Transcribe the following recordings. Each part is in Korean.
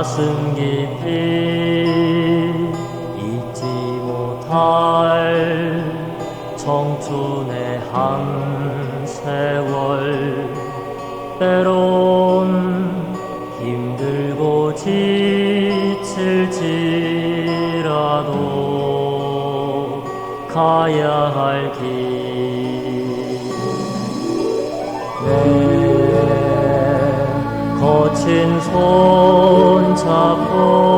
가슴 깊이 잊지 못할 청춘의 한 세월 때론 힘들고 지칠지라도 가야 할 길. 내 거친 손 잡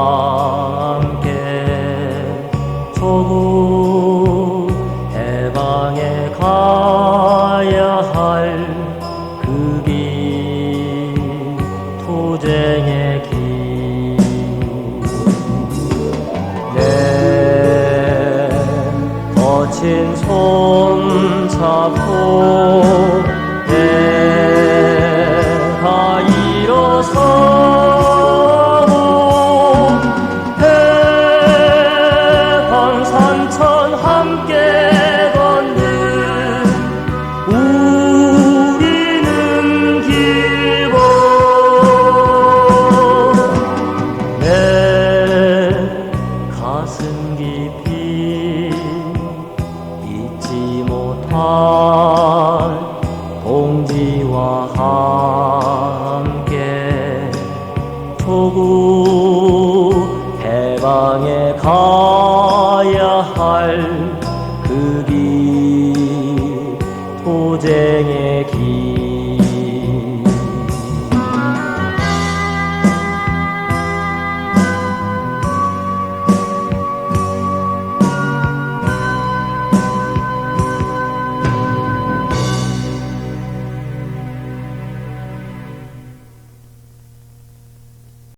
함께 조국 해방에 가야 할 그 길 투쟁의 길. 내 거친 손 잡고 내 못할 동지와 함께 조국 해방에 가야 할 그길 도쟁의 길